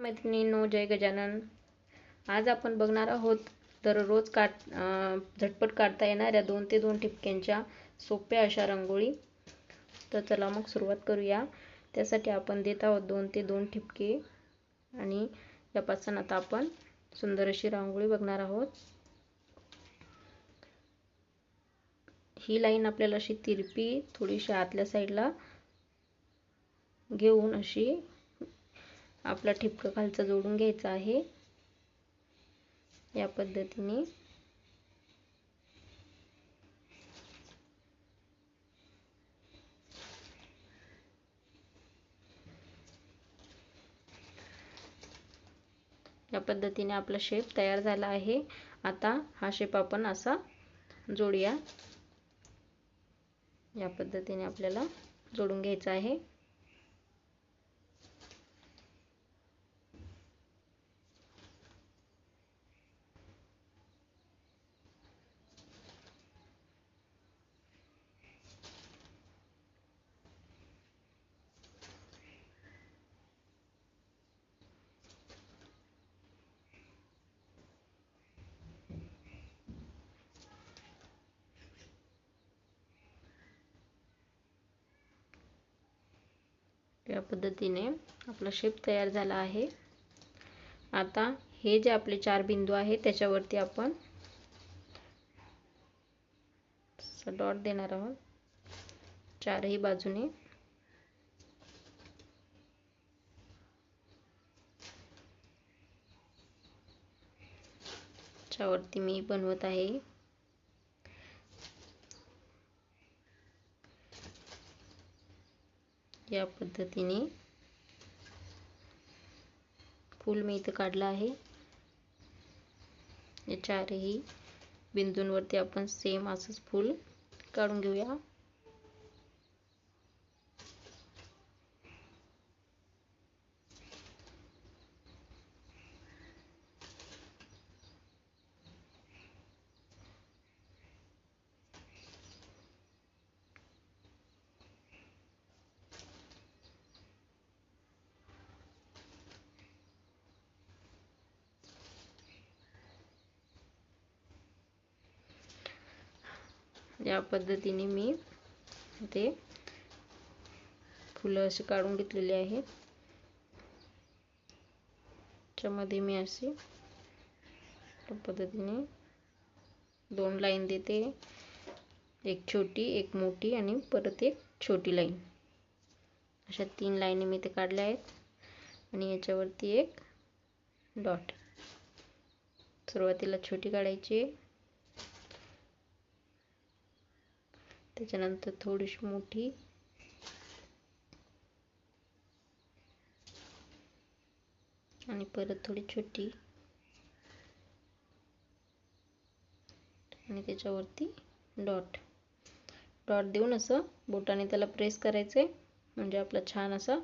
मैत्रिणींनो जय गजानन. आज आपण बघणार आहोत दररोज काढ झटपट काढता येणाऱ्या दोन ते दोन ठिपक्यांच्या सोप्या अशा रांगोळी. तर चला मग सुरुवात करूया. त्यासाठी आपण देत आहोत दोन ते दोन ठिपके आणि यापासून आता आपण सुंदर अशी रांगोळी बघणार आहोत. ही लाईन आपल्याला अशी तिरपी थोडीशी आतल्या साईडला घेऊन अशी आपला ठिपकं खालचं जोडून घ्यायचं आहे. या पद्धतीने. या पद्धतीने आपला शेप तयार झाला आहे. आता हा शेप आपण असा जोडूया. या पद्धतीने आपल्याला जोडून घ्यायचा आहे. या पद्धतीने आपला शेप तयार झाला आहे. आता हे जे आपले चार बिंदू आहे त्याच्यावरती आपण डॉट देणार आहोत. चारही बाजूने. त्याच्यावरती मी बनवत आहे. या पद्धतीने. फूल मी इथं काढलं आहे. या चारही बिंदूंवरती आपण सेम असंच फूल काढून घेऊया. या पद्धतीने मी ते फुलं अशी काढून घेतलेली आहेत. त्याच्यामध्ये मी अशी पद्धतीने दोन लाईन देते. एक छोटी एक मोठी आणि परत एक छोटी लाईन. अशा तीन लाईनी मी ते काढल्या आहेत. आणि याच्यावरती एक डॉट. सुरुवातीला छोटी काढायची. त्याच्यानंतर थोडीशी मोठी. आणि परत थोडी छोटी. आणि त्याच्यावरती डॉट. डॉट देऊन असं बोटाने त्याला प्रेस करायचे. म्हणजे आपला छान असा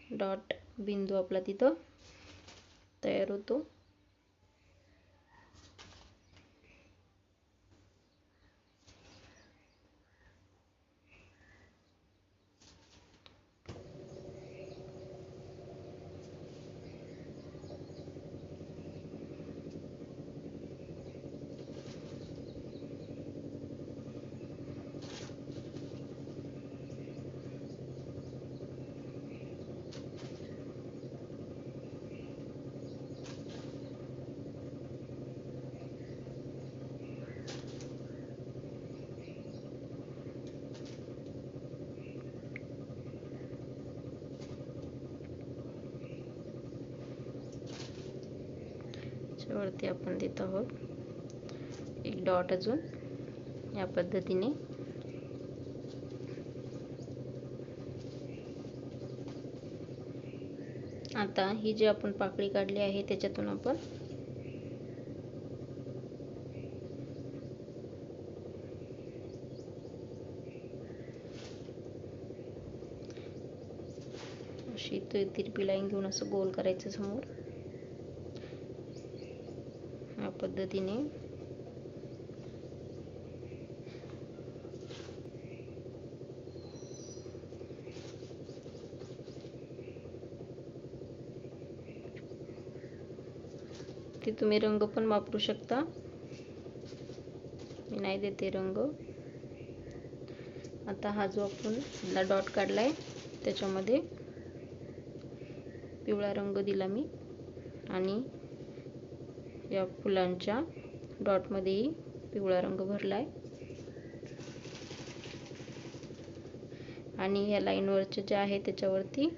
डॉट बिंदू आपला तिथं तयार होतो. वरती आपण देत आहोत एक डॉट अजून या पद्धतीने. आता ही जी आपण पाकळी काढली आहे त्याच्यातून आपण अशी तिरपी लाईन घेऊन असं गोल करायचं समोर या पद्धतीने. याच्यावरती तुम्ही रंग पण वापरू शकता. मी नाही देते रंग. आता हा जो आपण डॉट काढलाय त्याच्यामध्ये पिवळा रंग दिला मी. आणि या फुलांच्या डॉटमध्येही पिवळा रंग भरला आहे आणि या लाईनवरचे जे आहे त्याच्यावरती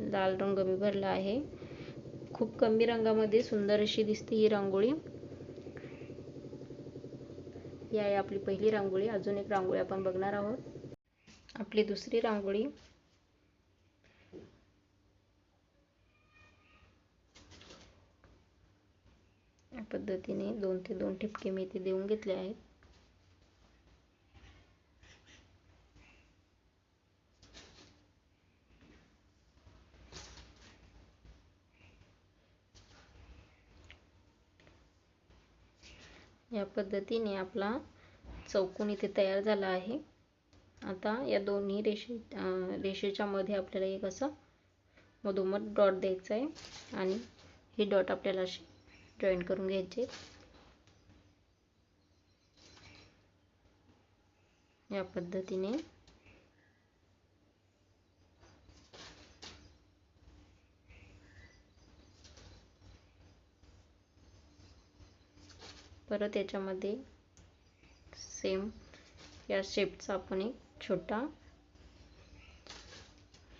लाल रंग मी भरला आहे. खूप कमी रंगामध्ये सुंदर अशी दिसते ही रांगोळी. ही आहे आपली पहिली रांगोळी. अजून एक रांगोळी आपण बघणार आहोत. आपली दुसरी रांगोळी पद्धतीने दोन ते दोन ठिपके मी इथे देऊन घेतले आहेत. या पद्धतीने आपला चौकोन इथे तयार झाला आहे. आता या दोन्ही रेषे रेषेच्या मध्ये आपल्याला एक असं मधोमध डॉट द्यायचा आहे आणि हे डॉट आपल्याला अशी जॉईन करून घ्यायचे. या पद्धतीने. परत याच्यामध्ये सेम या शेपचा आपण एक छोटा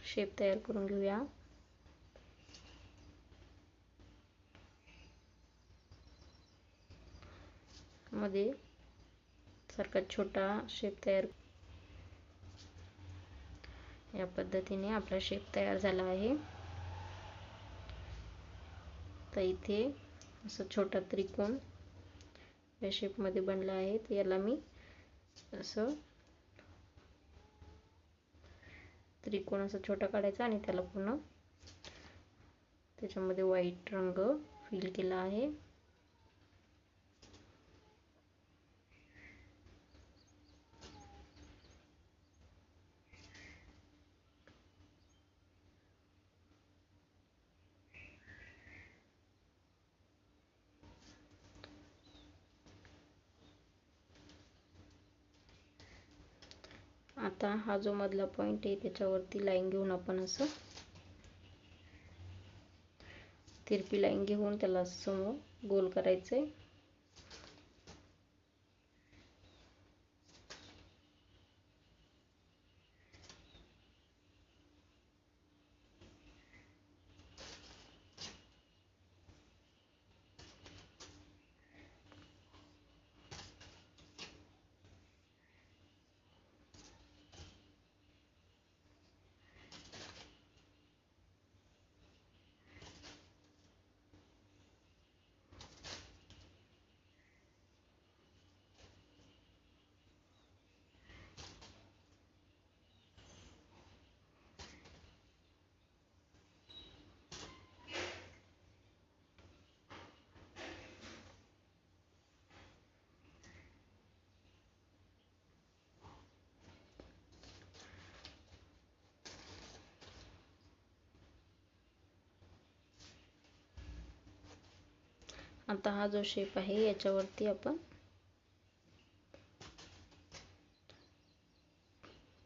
शेप तयार करून घेऊया. मध्ये सारखा छोटा शेप तयार या पद्धतीने आपला शेप तयार झाला आहे. तर इथे असं छोटा त्रिकोण या शेपमध्ये बनला आहे. तर याला मी असं त्रिकोण असा छोटा काढायचा आणि त्याला पूर्ण त्याच्यामध्ये व्हाईट रंग फिल केला आहे. आता हा जो मधला पॉइंट आहे त्याच्यावरती लाईन घेऊन आपण असं तिरपी लाईन घेऊन त्याला समोर गोल करायचं आहे आता हा जो शेप आहे याच्यावरती आपण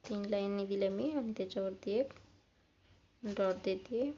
तीन लाईनी दिल्या मी आणि त्याच्यावरती एक डॉट देते.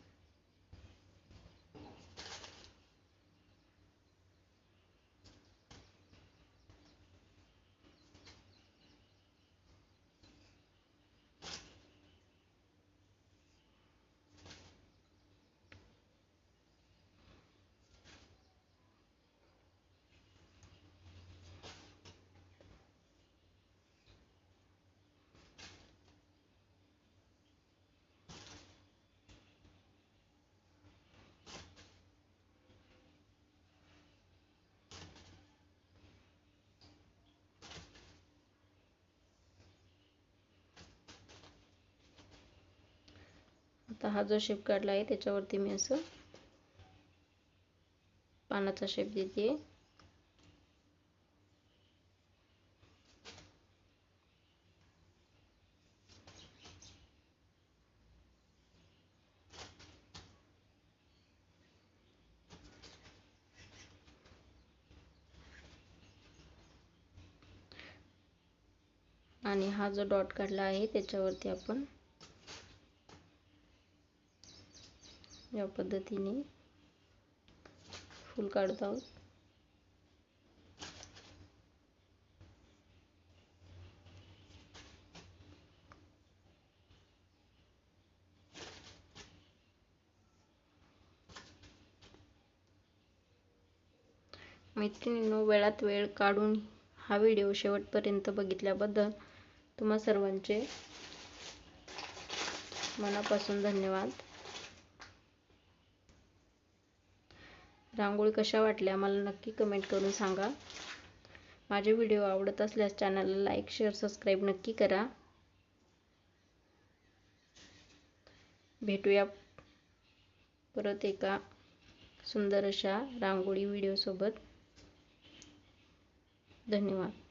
आता हा जो शेप काढला आहे त्याच्यावरती मी असं पानाचा शेप देते. आणि हा जो डॉट काढला आहे त्याच्यावरती आपण या पद्धतीने फूल काढत आहोत. मैत्रिणींनो वेळात वेळ काढून हा व्हिडिओ शेवटपर्यंत बघितल्याबद्दल तुम्हा सर्वांचे मनापासून धन्यवाद. रांगोळी कशा वाटल्या मला नक्की कमेंट करून सांगा. माझे व्हिडिओ आवडत असल्यास चॅनलला लाईक शेअर सबस्क्राईब नक्की करा. भेटूया परत एका सुंदर अशा रांगोळी व्हिडिओसोबत धन्यवाद.